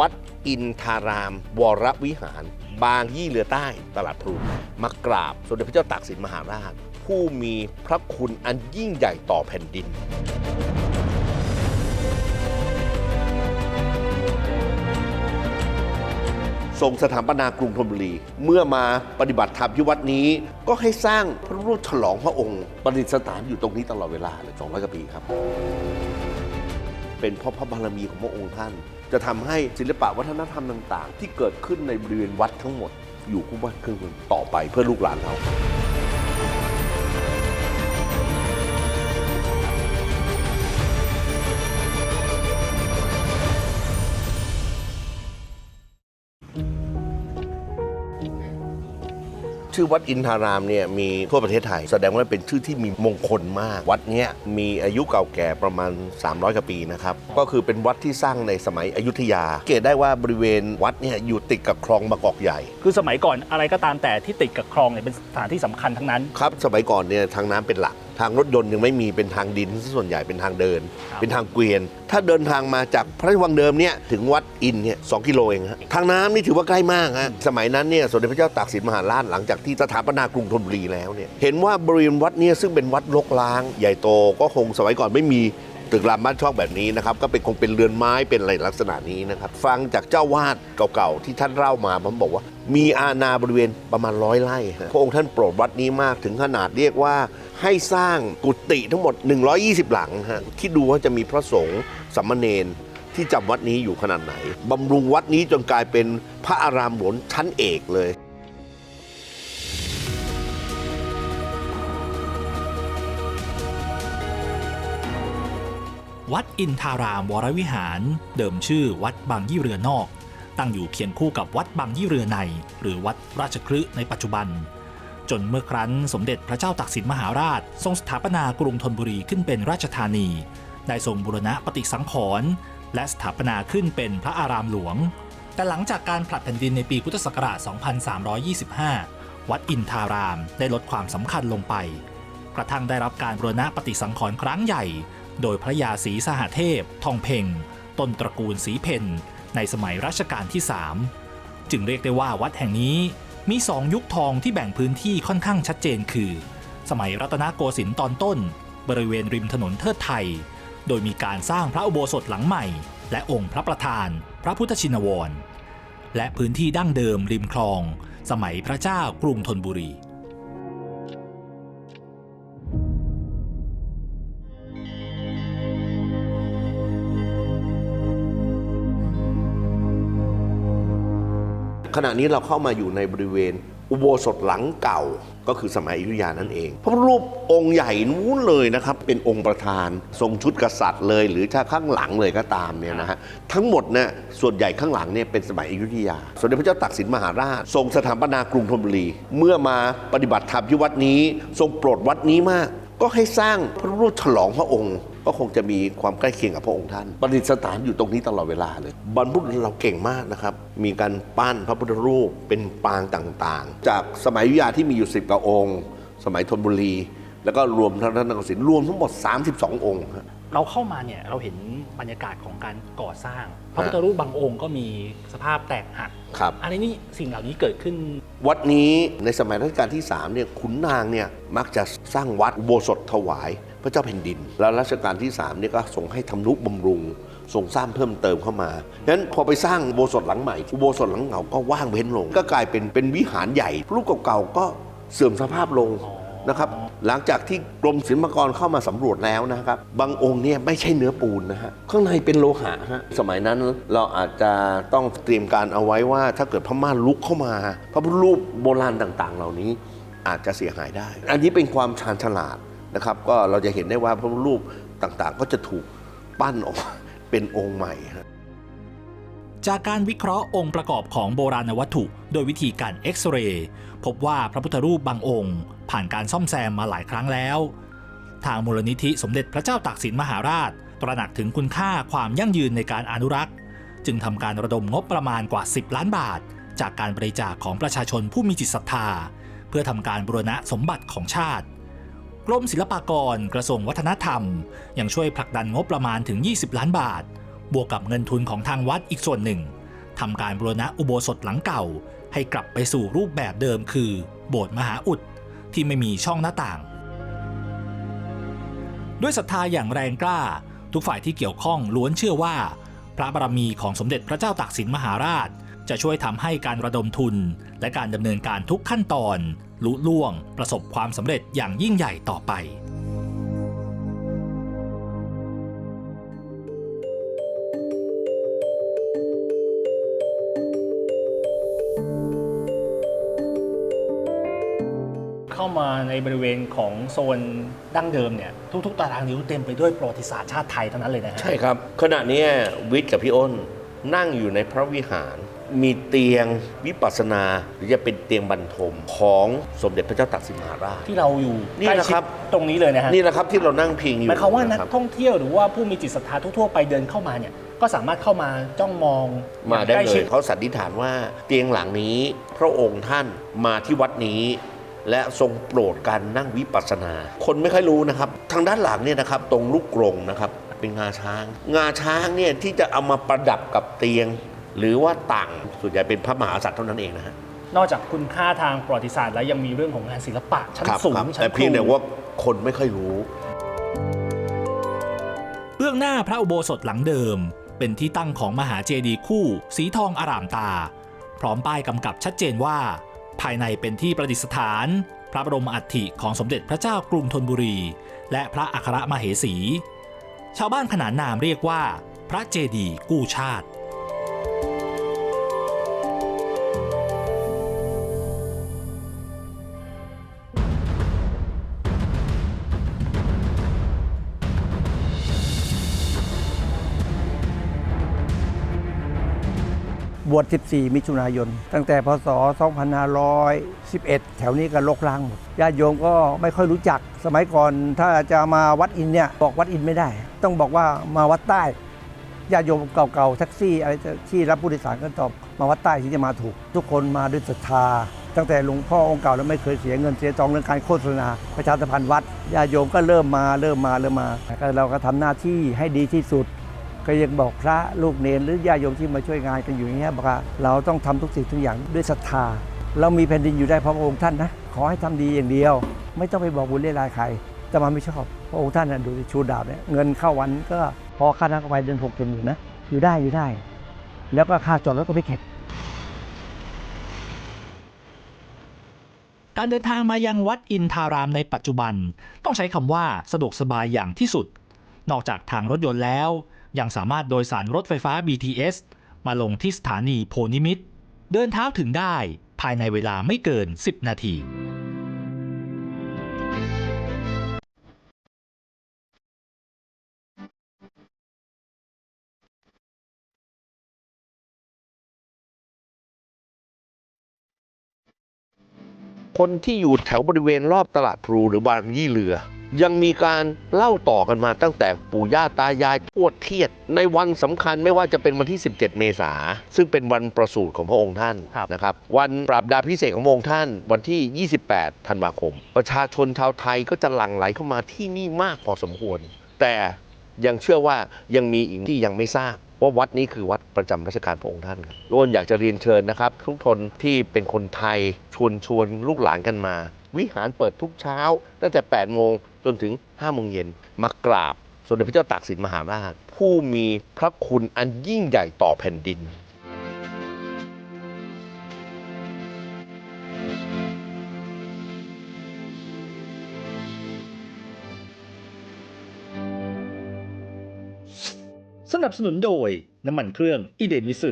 วัดอินทาราม วรวิหาร บางยี่เรือใต้ตลาดพลูมากราบสมเด็จพระเจ้าตากสินมหาราช ผู้มีพระคุณอันยิ่งใหญ่ต่อแผ่นดินทรงสถาปนากรุงธนบุรี เมื่อมาปฏิบัติธรรมที่วัดนี้ ก็ให้สร้างพระรูปฉลองพระองค์ประดิษฐานอยู่ตรงนี้ตลอดเวลาเลย200กว่าปีครับ เป็นเพราะพระบารมีของพระองค์ท่าน จะทำให้ศิลปะวัฒนธรรมต่าง ๆ ที่เกิดขึ้นในบริเวณวัดทั้งหมด อยู่คู่บ้านเครื่องเมืองต่อไปเพื่อลูกหลานเรา ชื่อวัดอินทารามเนี่ยมีทั่วประเทศไทย แสดงว่าเป็นชื่อที่มีมงคลมาก วัดเนี้ยมีอายุเก่าแก่ประมาณ 300กว่าปีนะครับ ก็คือเป็นวัดที่สร้างในสมัยอยุธยาสังเกตได้ว่าบริเวณวัดเนี่ยอยู่ติดกับคลองบางกอกใหญ่ คือสมัยก่อนอะไรก็ตามแต่ที่ติดกับคลองเนี่ยเป็นสถานที่สำคัญทั้งนั้น ครับ สมัยก่อนเนี่ยทางน้ำเป็นหลัก ทางรถยนต์ยังไม่มีเป็นทางดินซะส่วนใหญ่เป็นทางเดินครับเป็นทางเกวียน ถ้าเดินทางมาจากพระราชวังเดิมเนี่ยถึงวัดอินเนี่ยสกิโลเองฮะทางน้ำนี่ถือว่าใกล้มากฮะสมัยนั้นเนี่ยสมเด็จพระเจ้าตากสินมหาราชหลังจากที่สถาปนากรุงธนบุรีแล้วเนี่ยเห็นว่าบริเวณวัดเนี่ยซึ่งเป็นวัดรกร้าง ใหญ่โตก็คงสมัยก่อนไม่มีตึกรามบ้านช่องแบบนี้นะครับก็เป็นคงเป็นเรือนไม้เป็นอะไรลักษณะนี้นะครับฟังจากเจ้าวาดเก่าๆที่ท่านเล่ามาผมบอกว่า มีอาณาบริเวณประมาณร้อยไร่พระองค์ท่านโปรดวัดนี้มากถึงขนาดเรียกว่าให้สร้างกุฏิทั้งหมด 120 หลังฮะคิดดูว่าจะมีพระสงฆ์สามมเณรที่จำวัดนี้อยู่ขนาดไหนบำรุงวัดนี้จนกลายเป็นพระอารามหลวงชั้นเอกเลยวัดอินทารามวรวิหาร เดิมชื่อวัดบางยี่เรือนอก ตั้งอยู่เคียงคู่กับวัดบางยี่เรือใน หรือวัดราชคฤห์ในปัจจุบัน จนเมื่อครั้นสมเด็จพระเจ้าตากสินมหาราช ทรงสถาปนากรุงธนบุรีขึ้นเป็นราชธานี ได้ทรงบูรณะปฏิสังขรณ์และสถาปนาขึ้นเป็นพระอารามหลวง แต่หลังจากการผลัดแผ่นดินในปีพุทธศักราช 2325 วัดอินทารามได้ลดความสำคัญลงไป กระทั่งได้รับการบูรณะปฏิสังขรณ์ครั้งใหญ่ โดยพระยาศรีสหเทพ ทองเพ่งต้นตระกูลศรีเพน ในสมัยรัชกาลที่ 3 จึงเรียกได้ว่าวัดแห่งนี้มีสองยุคทองที่แบ่งพื้นที่ค่อนข้างชัดเจนคือ สมัยรัตนโกสินทร์ตอนต้น บริเวณริมถนนเทิดไทย โดยมีการสร้างพระอุโบสถหลังใหม่ และองค์พระประธาน พระพุทธชินวร และพื้นที่ดั้งเดิมริมคลอง สมัยพระเจ้ากรุงธนบุรี ขณะนี้เราเข้ามาอยู่ในบริเวณ อุโบสถหลังเก่าก็คือสมัยอยุธยานั่นเอง พระรูปองค์ใหญ่นู้นเลยนะครับ เป็นองค์ประธาน ทรงชุดกษัตริย์เลย หรือถ้าข้างหลังเลยก็ตามเนี่ยนะฮะทั้งหมดเนี่ยส่วนใหญ่ข้างหลังเนี่ยเป็นสมัยอยุธยา สมเด็จพระเจ้าตากสินมหาราช ทรงสถาปนากรุงธนบุรี เมื่อมาปฏิบัติธรรมที่วัดนี้ ทรงโปรดวัดนี้มาก ก็ให้สร้างพระรูปฉลองพระองค์ ก็คงจะมีความใกล้เคียงกับพระองค์ท่านประดิษฐานอยู่ตรงนี้ตลอดเวลาเลย บรรพบุรุษเราเก่งมากนะครับ มีการปั้นพระพุทธรูปเป็นปางต่างๆ จากสมัยอยุธยาที่มีอยู่10กว่าองค์ สมัยธนบุรี แล้วก็รวมทั้งท่านนกสินรวมทั้งหมด 32 องค์ครับเราเข้ามาเนี่ยเราเห็นบรรยากาศของการก่อสร้าง พระพุทธรูปบางองค์ก็มีสภาพแตกหักครับอะไรนี่สิ่งเหล่านี้เกิดขึ้น วัดนี้ในสมัยรัชกาลที่3เนี่ยขุนนางเนี่ยมักจะสร้างวัดโบสถถวาย พระเจ้าแผ่นดิน แล้วรัชกาลที่3เนี่ยก็ส่งให้ทำนุบำรุงส่งสร้างเพิ่มเติมเข้ามาฉะนั้นพอไปสร้างโบสถหลังใหม่โบสถหลังเก่าก็ว่างเว้นลง ก็กลายเป็นเป็นวิหารใหญ่รูปเก่าๆก็เสื่อมสภาพลง นะครับหลังจากที่กรมศิลปากรเข้ามาสำรวจแล้วนะครับ บางองค์เนี่ยไม่ใช่เนื้อปูนนะฮะข้างในเป็นโลหะฮะสมัยนั้นเราอาจจะต้องเตรียมการเอาไว้ว่า ถ้าเกิดพม่าลุกเข้ามา พระพุทธรูปโบราณต่างๆ เหล่านี้อาจจะเสียหายได้ อันนี้เป็นความชาญฉลาดนะครับ ก็เราจะเห็นได้ว่าพระพุทธรูปต่างๆ ก็จะถูกปั้นออกมาเป็นองค์ใหม่ฮะจากการวิเคราะห์องค์ประกอบของโบราณวัตถุ โดยวิธีการเอ็กซเรย์พบว่าพระพุทธรูปบางองค์ ผ่านการซ่อมแซมมาหลายครั้งแล้ว ทางมูลนิธิสมเด็จพระเจ้าตากสินมหาราช ตระหนักถึงคุณค่าความยั่งยืนในการอนุรักษ์ จึงทำการระดมงบประมาณกว่า 10 ล้านบาท จากการบริจาคของประชาชนผู้มีจิตศรัทธา เพื่อทำการบูรณะสมบัติของชาติกรมศิลปากรกระทรวงวัฒนธรรม ยังช่วยผลักดันงบประมาณถึง 20 ล้านบาท บวกกับเงินทุนของทางวัดอีกส่วนหนึ่งทำการบูรณะอุโบสถหลังเก่า ให้กลับไปสู่รูปแบบเดิมคือ โบสถ์มหาอุด ที่ไม่มีช่องหน้าต่าง ด้วยศรัทธาอย่างแรงกล้า ทุกฝ่ายที่เกี่ยวข้องล้วนเชื่อว่า พระบารมีของสมเด็จพระเจ้าตากสินมหาราช จะช่วยทำให้การระดมทุน และการดำเนินการทุกขั้นตอนลุล่วง ประสบความสำเร็จอย่างยิ่งใหญ่ต่อไป ในบริเวณของโซนดั้งเดิมเนี่ยทุก ๆ ตารางนิ้วเต็มไปด้วยประวัติศาสตร์ชาติไทยเท่านั้นเลยนะฮะใช่ครับ ขณะเนี้ยวิทย์กับพี่อ้นนั่งอยู่ในพระวิหาร มีเตียงวิปัสสนา หรือจะเป็นเตียงบรรทมของสมเด็จพระเจ้าตากสินมหาราช ที่เราอยู่นี่ใกล้แหละชิครัดบตรงนี้เลยนะฮะนี่แหละครับที่เรานั่งพิงอยู่หมายความว่านักะครับ ท่องเที่ยวหรือว่าผู้มีจิตศรัทธาทั่วๆไปเดินเข้ามาเนี่ยก็สามารถเข้ามาจ้องมองมาได้ใกล้เลชิ ยเขาสันนิษฐานว่าเตียงหลังนี้ พระองค์ท่านมาที่วัดนี้ และทรงโปรดการนั่งวิปัสสนา คนไม่ค่อยรู้นะครับ ทางด้านหลังเนี่ยนะครับตรงลูกกรงนะครับเป็นงาช้าง งาช้างเนี่ยที่จะเอามาประดับกับเตียง หรือว่าต่างส่วนใหญ่เป็นพระมหากษัตริย์เท่านั้นเองนะฮะนอกจากคุณค่าทางประวัติศาสตร์แล้วยังมีเรื่องของงานศิลปะชั้นครับสูงครับชั้นแต่เพียงครูแต่ว่าคนไม่ค่อยรู้ เบื้องหน้าพระอุโบสถหลังเดิม เป็นที่ตั้งของมหาเจดีย์คู่ สีทองอารามตา พร้อมป้ายกำกับชัดเจนว่า ภายในเป็นที่ประดิษฐาน พระบรมอัฐิของสมเด็จพระเจ้ากรุงธนบุรี และพระอัครมเหสี ชาวบ้านขนานนามเรียกว่า พระเจดีกู้ชาติ บวช 14 มิถุนายน ตั้งแต่พศ 2511 แถวนี้ก็ลกล้างหมดญาติโยมก็ไม่ค่อยรู้จัก สมัยก่อนถ้าจะมาวัดอินเนี่ยบอกวัดอินไม่ได้ ต้องบอกว่ามาวัดใต้ญาติโยมเก่าๆแท็กซี่อะไรที่รับผู้โดยสารก็ตอบมาวัดใต้ที่จะมาถูก ทุกคนมาด้วยศรัทธา ตั้งแต่หลวงพ่อองค์เก่าแล้วไม่เคยเสียเงินเสียทองเรื่องการโฆษณาประชาสัมพันธ์วัดญาติโยมก็เริ่มมาเริ่มมาเริ่มมาเราก็ทำหน้าที่ให้ดีที่สุด ก็ยังบอกพระลูกเนรหรือญาติโยมที่มาช่วยงานกันอยู่อย่างเงี้ยบอกว่าเราต้องทำทุกสิ่งทุกอย่างด้วยศรัทธา เรามีแผ่นดินอยู่ได้เพราะองค์ท่านนะขอให้ทำดีอย่างเดียว ไม่ต้องไปบอกบุญเรียรายใครแต่มาไม่ชอบพระองค์ท่านนะดูชูดาบเนี่ยเงินเข้าวันก็พอค่าน้ำไฟเดือนหกเดือนอยู่นะอยู่ได้อยู่ได้ แล้วก็ค่าจอดรถก็ไม่เข็ดการเดินทางมายังวัดอินทารามในปัจจุบัน ต้องใช้คำว่าสะดวกสบายอย่างที่สุด นอกจากทางรถยนต์แล้ว ยังสามารถโดยสารรถไฟฟ้า BTS มาลงที่สถานีโพนิมิตร เดินเท้าถึงได้ภายในเวลาไม่เกิน 10 นาทีคนที่อยู่แถวบริเวณรอบตลาดพลูหรือบางยี่เรือ ยังมีการเล่าต่อกันมาตั้งแต่ปู่ย่าตายายทวดเทียด ในวันสำคัญไม่ว่าจะเป็นวันที่ 17 เมษาซึ่งเป็นวันประสูติของพระองค์ท่านครับนะครับวันปราบดาพิเศษกของพระองค์ท่าน วันที่ 28 ธันวาคม ประชาชนชาวไทยก็จะหลั่งไหลเข้ามาที่นี่มากพอสมควร แต่ยังเชื่อว่ายังมีอีกที่ยังไม่ทราบว่าวัดนี้คือวัดประจำราชการพระองค์ท่านครับร่วนอยากจะเรียนเชิญนะครับ ทุกคนที่เป็นคนไทยชวนชวนลูกหลานกันมา วิหารเปิดทุกเช้าตั้งแต่ 8 โมง จนถึง5โมงเย็นมากราบสมเด็จพระเจ้าตากสินมหาราช ผู้มีพระคุณอันยิ่งใหญ่ต่อแผ่นดินสนับสนุนโดยน้ำมันเครื่องอีเดนวิสึ